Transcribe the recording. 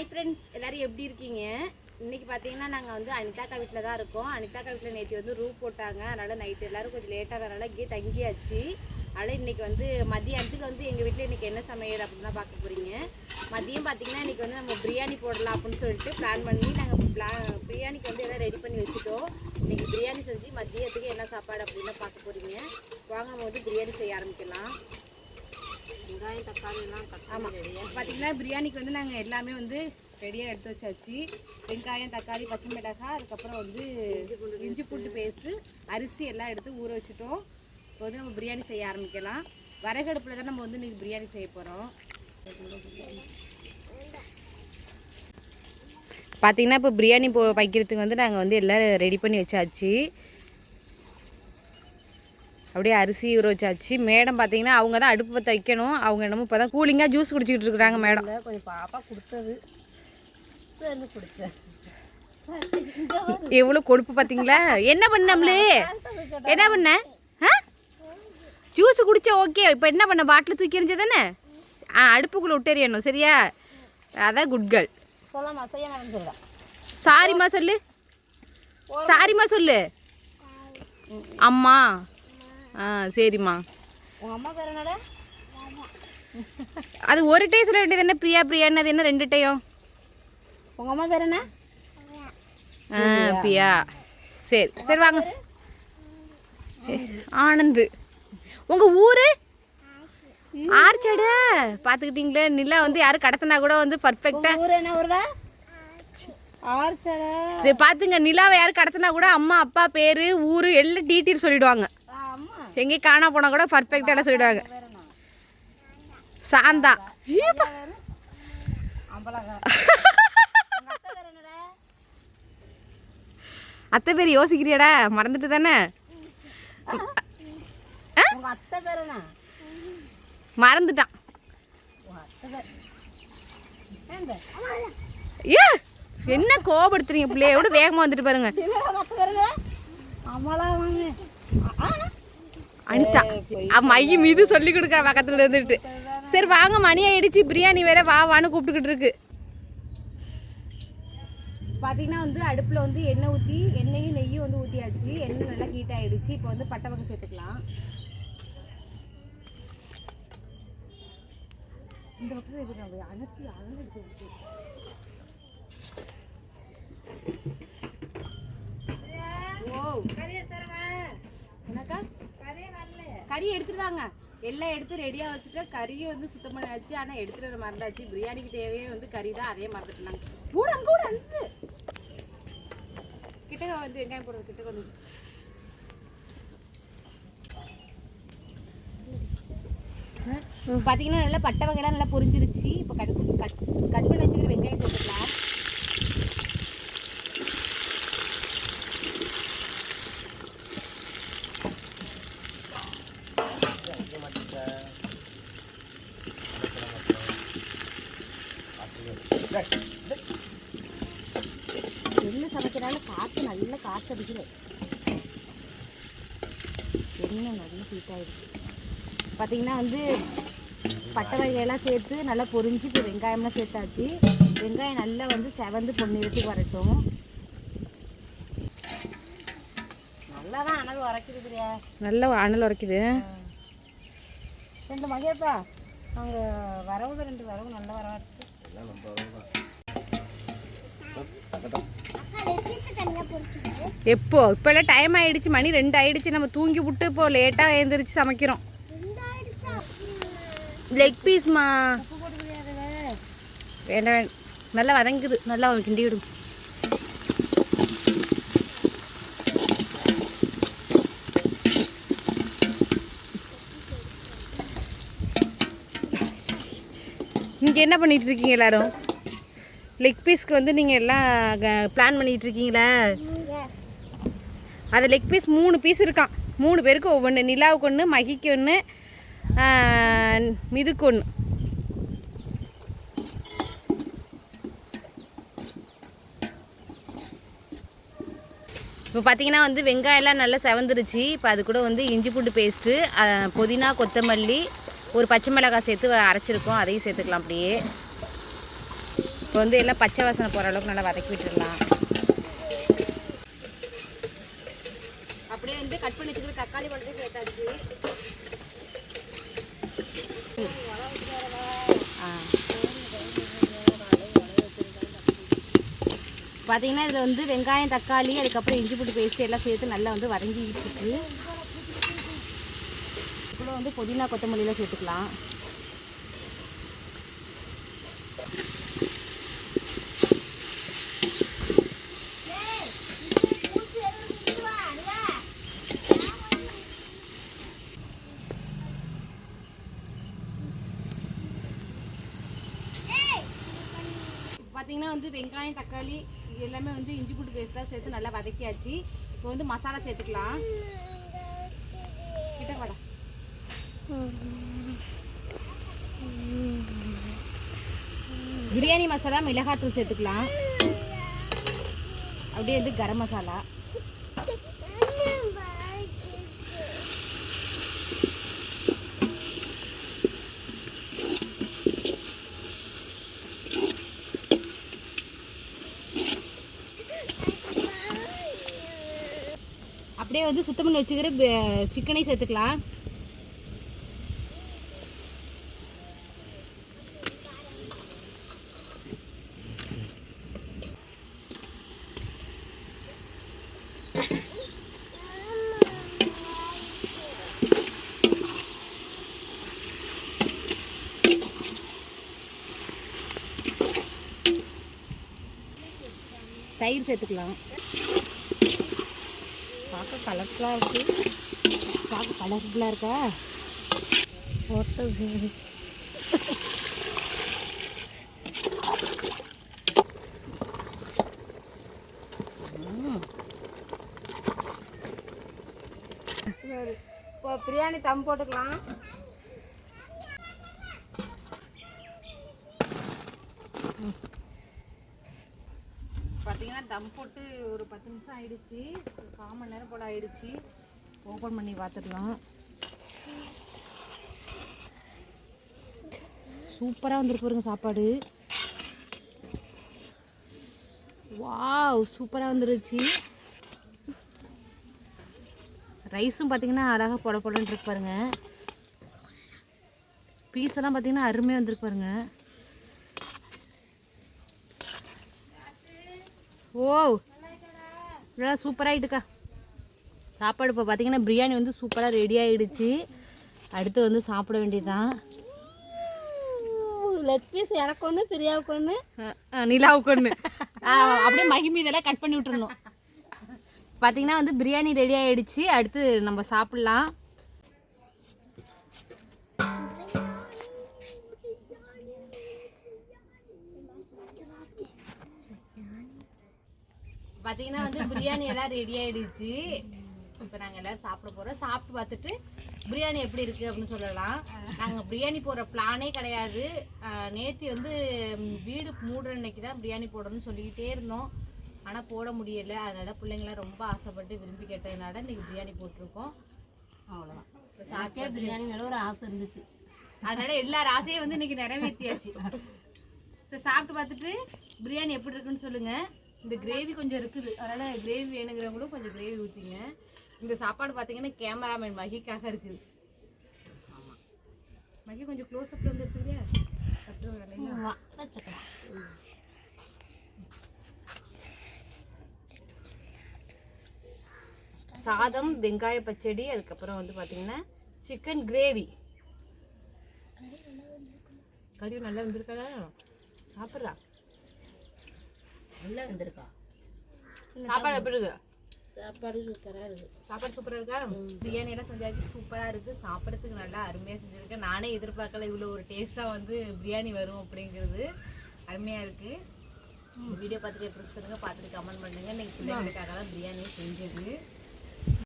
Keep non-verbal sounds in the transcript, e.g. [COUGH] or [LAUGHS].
Hi friends எல்லோரும் எப்படி இருக்கீங்க? இன்றைக்கி பார்த்தீங்கன்னா நாங்கள் வந்து அனிதாக்கா வீட்டில் தான் இருக்கோம். அனிதாக்கா வீட்டில் நேற்று வந்து ரூம் போட்டாங்க. அதனால் நைட்டு எல்லோரும் கொஞ்சம் லேட்டாக அதனால் இங்கேயே தங்கியாச்சு. அதனால் இன்றைக்கி வந்து மதியானத்துக்கு வந்து எங்கள் வீட்டில் இன்றைக்கி என்ன சமையல் அப்படின்னு தான் பார்க்க போகிறீங்க மதியம் பார்த்தீங்கன்னா இன்றைக்கி வந்து நம்ம பிரியாணி போடலாம் அப்படின்னு சொல்லிட்டு பிளான் பண்ணி நாங்கள் பிளா பிரியாணிக்கு வந்து எல்லாம் ரெடி பண்ணி வச்சுட்டோம். இன்றைக்கி பிரியாணி செஞ்சு மதியத்துக்கு என்ன சாப்பாடு அப்படின்னு பார்க்க போகிறீங்க வாங்க நம்ம வந்து பிரியாணி செய்ய ஆரம்பிக்கலாம். வெங்காயம் தக்காளி எல்லாம் ஆமாம் பார்த்தீங்கன்னா பிரியாணிக்கு வந்து நாங்கள் எல்லாமே வந்து ரெடியாக எடுத்து வச்சாச்சு. வெங்காயம் தக்காளி பச்சை மிளகாய் அதுக்கப்புறம் வந்து இஞ்சி பூண்டு பேஸ்ட்டு அரிசி எல்லாம் எடுத்து ஊற வச்சுட்டோம். இப்போ வந்து நம்ம பிரியாணி செய்ய ஆரம்பிக்கலாம். விறகடுப்பில் தான் நம்ம வந்து இன்னைக்கு பிரியாணி செய்ய போகிறோம் பார்த்தீங்கன்னா இப்போ பிரியாணி போ வைக்கிறதுக்கு வந்து நாங்கள் வந்து எல்லாம் ரெடி பண்ணி வச்சாச்சு. அப்படியே அரிசி ஊற வச்சாச்சு. மேடம் பார்த்தீங்கன்னா அவங்க தான் அடுப்பு பற்ற வைக்கணும். அவங்க என்னமோ இப்போ தான் கூலிங்காக ஜூஸ் குடிச்சிக்கிட்டு இருக்கிறாங்க மேடம். கொஞ்சம் பாப்பா கொடுத்தது. எவ்வளோ கொழுப்பு பார்த்தீங்களா என்ன பண்ணம்லே? என்ன பண்ண? ஆ? ஜூஸ் குடிச்சா ஓகே இப்போ என்ன பண்ண? பாட்டில் தூக்கி எறிஞ்ச தானே ஆ அடுப்புக்குள்ளே விட்டேறியணும் சரியா? அதான் குட் கேர்ள் சாரிம்மா சொல்லு. சாரிம்மா சொல்லு. அம்மா. ஆ சரிம்மா. உங்கள் அம்மா பேர் என்னடா? அது ஒரு டே சொல்ல வேண்டியது என்ன? பிரியா பிரியான்னு அது என்ன ரெண்டு டையும் உங்கள் அம்மா பேர் என்ன? ஆ பிரியா. சரி சரி வாங்க. ஆனந்து. உங்க ஊரு? ஆர்ச்சடா பார்த்துக்கிட்டீங்களே நிலா வந்து யாரும் கடத்தினா கூட வந்து பர்ஃபெக்டா ஊர் என்ன ஆர்ச்சடா சரி பார்த்துங்க நிலாவை யாரும் கடத்தினா கூட அம்மா அப்பா பேரு ஊரு எல்லாம் டீட்டெயில் சொல்லிடுவாங்க. எங்கேயும் காணா போனா கூட பர்ஃபெக்டாக சொல்லிடுவாங்க. சாந்தா. அத்தை பேர் யோசிக்கிறியாடா மறந்துட்டு தானே? மறந்துட்டான். ஏ என்ன கோபப்படுத்துறீங்க பிள்ளைய? விட வேகமாக வந்துட்டு பாருங்க. அனிதா. அவ மைய மீது சொல்லி கொடுக்குற பக்கத்துல இருந்துட்டு. சரி வாங்க மணி ஆயிடுச்சு. பிரியாணி வேற வா வான்னு கூப்பிட்டுக்கிட்டு இருக்கு. பார்த்தீங்கன்னா வந்து அடுப்பில் வந்து எண்ணெய் ஊற்றி எண்ணெயும் நெய்யும் வந்து ஊற்றியாச்சு எண்ணெய் நல்லா ஹீட் ஆயிடுச்சு. இப்போ வந்து பட்டை வகை சேர்த்துக்கலாம். இந்த பக்கத்தில் இருக்கிற அனத்தி அனத்தி ஓ கறி எடுத்துட்டு வாங்க எல்லாம் எடுத்து ரெடியாக வச்சுட்டு கறியை வந்து சுத்தம் பண்ணியாச்சு ஆனால் எடுத்துட்டு வர மறந்தாச்சு. பிரியாணிக்கு தேவையே வந்து கறி தான். அதே மறந்துட்டுனாங்க கூட அங்க கூட அந்து கிட்ட வந்து வெங்காயம் போடுறது கிட்ட வந்து பார்த்தீங்கன்னா நல்லா பட்டை வகைலாம் நல்லா பொரிஞ்சிருச்சு. இப்போ கட் கட் கட் பண்ணி வச்சுக்கிற வெங்காயம் சேர்த்துக்கலாம். அடிக்குது எண்ணெய் நல்லா ஹீட் ஆயிடுச்சு. பார்த்தீங்கன்னா வந்து பட்டை வகையெல்லாம் சேர்த்து நல்லா பொரிஞ்சு இப்போ வெங்காயம்லாம் சேர்த்தாச்சு. வெங்காயம் நல்லா வந்து செவந்து பொன்னிறத்துக்கு வரட்டும். நல்லா தான் அனல் உரைக்குது பிரியா. நல்லா அனல் உரைக்குது. ரெண்டு மகேப்பா அங்கே வரவு ரெண்டு வரவு நல்ல வரவா இருக்கு. எப்போ? இப்போல்லாம் டைம் ஆயிடுச்சு மணி ரெண்டு ஆயிடுச்சு நம்ம தூங்கி விட்டு இப்போ லேட்டாக எழுந்திரிச்சு சமைக்கிறோம். லெக் பீஸ்மா வேண்டாம் வேண்டாம். நல்லா வதங்குது. நல்லா கிண்டி விடும் நீங்கள் என்ன பண்ணிட்டு இருக்கீங்க எல்லாரும்? லெக் பீஸ்க்கு வந்து நீங்கள் எல்லாம் பிளான் பண்ணிட்டு இருக்கீங்களா அது லெக் பீஸ் மூணு பீஸ் இருக்கான் மூணு பேருக்கு ஒவ்வொன்று நிலாவுக்கு ஒன்று மகிக்கு ஒன்று மிதுக்கு ஒன்று இப்போ பார்த்தீங்கன்னா வந்து வெங்காயம்லாம் நல்லா செவந்துருச்சு. இப்போ அது கூட வந்து இஞ்சி பூண்டு பேஸ்ட்டு புதினா கொத்தமல்லி ஒரு பச்சை மிளகாய் சேர்த்து அரைச்சிருக்கோம். அதையும் சேர்த்துக்கலாம் அப்படியே. இப்போ வந்து எல்லாம் பச்சை வாசனை போகிற அளவுக்கு நல்லா வதக்கி விட்டுடலாம் அப்படியே வந்து கட் பண்ணி வச்சுக்கிற தக்காளி பழத்தை சேர்த்தாச்சு. பார்த்தீங்கன்னா இதில் வந்து வெங்காயம் தக்காளி அதுக்கப்புறம் இஞ்சி பூண்டு பேஸ்ட் எல்லாம் சேர்த்து நல்லா வந்து வதங்கிட்டு இருக்கு. கூட வந்து புதினா கொத்தமல்லியெலாம் சேர்த்துக்கலாம். பார்த்தீங்கன்னா வந்து வெங்காயம் தக்காளி இது எல்லாமே வந்து இஞ்சி பூண்டு பேஸ்ட்டாக சேர்த்து நல்லா வதக்கியாச்சு. இப்போ வந்து மசாலா சேர்த்துக்கலாம். கிட்ட வாடா. பிரியாணி மசாலா மிளகாத்தூள் சேர்த்துக்கலாம். அப்படியே வந்து கரம் மசாலா. அப்படியே வந்து சுத்தம் பண்ணி வச்சுக்கிற சிக்கனை சேர்த்துக்கலாம். தயிர் சேர்த்துக்கலாம். பார்க்க கலர்ஃபுல்லாக இருக்கு. பார்க்க கலர்ஃபுல்லாக இருக்கா? போட்டது இப்போ பிரியாணி தம் போட்டுக்கலாம். பார்த்தீங்கன்னா தம் போட்டு ஒரு பத்து நிமிஷம் ஆயிடுச்சு. ஒரு கால் மணி நேரம் போல் ஆயிடுச்சு. ஓப்பன் பண்ணி பார்த்துக்கலாம். சூப்பராக வந்துருக்கு பாருங்க சாப்பாடு. வாவ் சூப்பராக வந்துருச்சு. ரைஸும் பார்த்தீங்கன்னா அழகாக பொட போடன்னு இருக்கு பாருங்க. பீஸ் எல்லாம் பார்த்தீங்கன்னா அருமையாக வந்திருக்கு ஓ நல்லா சூப்பராகிட்டுக்கா சாப்பாடு இப்போ பார்த்தீங்கன்னா பிரியாணி வந்து சூப்பராக ரெடி ஆகிடுச்சு அடுத்து வந்து சாப்பிட வேண்டியதுதான். லெக் பீஸ் எனக்கு ஒன்று பிரியாவுக்கு ஒன்று நிலாவுக்கு ஒன்று [LAUGHS] அப்படியே மகிமி இதெல்லாம் கட் பண்ணி விட்டுறணும். பார்த்தீங்கன்னா வந்து பிரியாணி ரெடி ஆயிடுச்சு. அடுத்து நம்ம சாப்பிட்லாம். பார்த்தீங்கன்னா வந்து பிரியாணி எல்லாம் ரெடி ஆயிடுச்சு. இப்போ நாங்கள் எல்லாரும் சாப்பிட போகிறோம் சாப்பிட்டு பார்த்துட்டு பிரியாணி எப்படி இருக்குது அப்படின்னு சொல்லலாம். நாங்கள் பிரியாணி போடுற பிளானே கிடையாது. நேற்று வந்து வீடு மூடுற அன்னைக்கு தான் பிரியாணி போடணும்னு சொல்லிக்கிட்டே இருந்தோம். ஆனால் போட முடியல. அதனால பிள்ளைங்களாம் ரொம்ப ஆசைப்பட்டு விரும்பி கேட்டதுனால இன்னைக்கு பிரியாணி போட்டிருக்கோம். அவ்வளோதான் இப்போ சாக்கே பிரியாணி மேலே ஒரு ஆசை இருந்துச்சு. அதனால எல்லார் ஆசையும் வந்து இன்னைக்கு நிறைவேற்றியாச்சு சரி சாப்பிட்டு பார்த்துட்டு பிரியாணி எப்படி இருக்குன்னு சொல்லுங்க. இந்த கிரேவி கொஞ்சம் இருக்குது. அதனால கிரேவி வேணுங்கிறவங்களும் கொஞ்சம் கிரேவி ஊற்றிங்க இந்த சாப்பாடு பார்த்தீங்கன்னா கேமராமேன் மகிக்காக இருக்குது. மகி கொஞ்சம் க்ளோஸ் அப்ல வந்து சாதம் வெங்காய பச்சடி அதுக்கப்புறம் வந்து பார்த்தீங்கன்னா சிக்கன் கிரேவி கறி நல்லா வந்திருக்கா சாப்பிட்றா? நல்லா வந்திருக்கா சாப்பாடு எப்படி இருக்கு? சாப்பாடு சூப்பராக இருக்குது சாப்பாடு சூப்பரா இருக்கா? பிரியாணி எல்லாம் செஞ்சாச்சு சூப்பரா இருக்கு. சாப்பிடறதுக்கு நல்லா அருமையா செஞ்சிருக்கேன் நானே எதிர்பார்க்கல இவ்வளோ ஒரு டேஸ்டா வந்து பிரியாணி வரும் அப்படிங்கிறது. அருமையா இருக்கு. வீடியோ பார்த்துட்டு எப்படி சொல்லுங்க. பார்த்துட்டு கமெண்ட் பண்ணுங்க. இன்னைக்கு பிள்ளைங்களுக்காக தான் பிரியாணி செஞ்சது.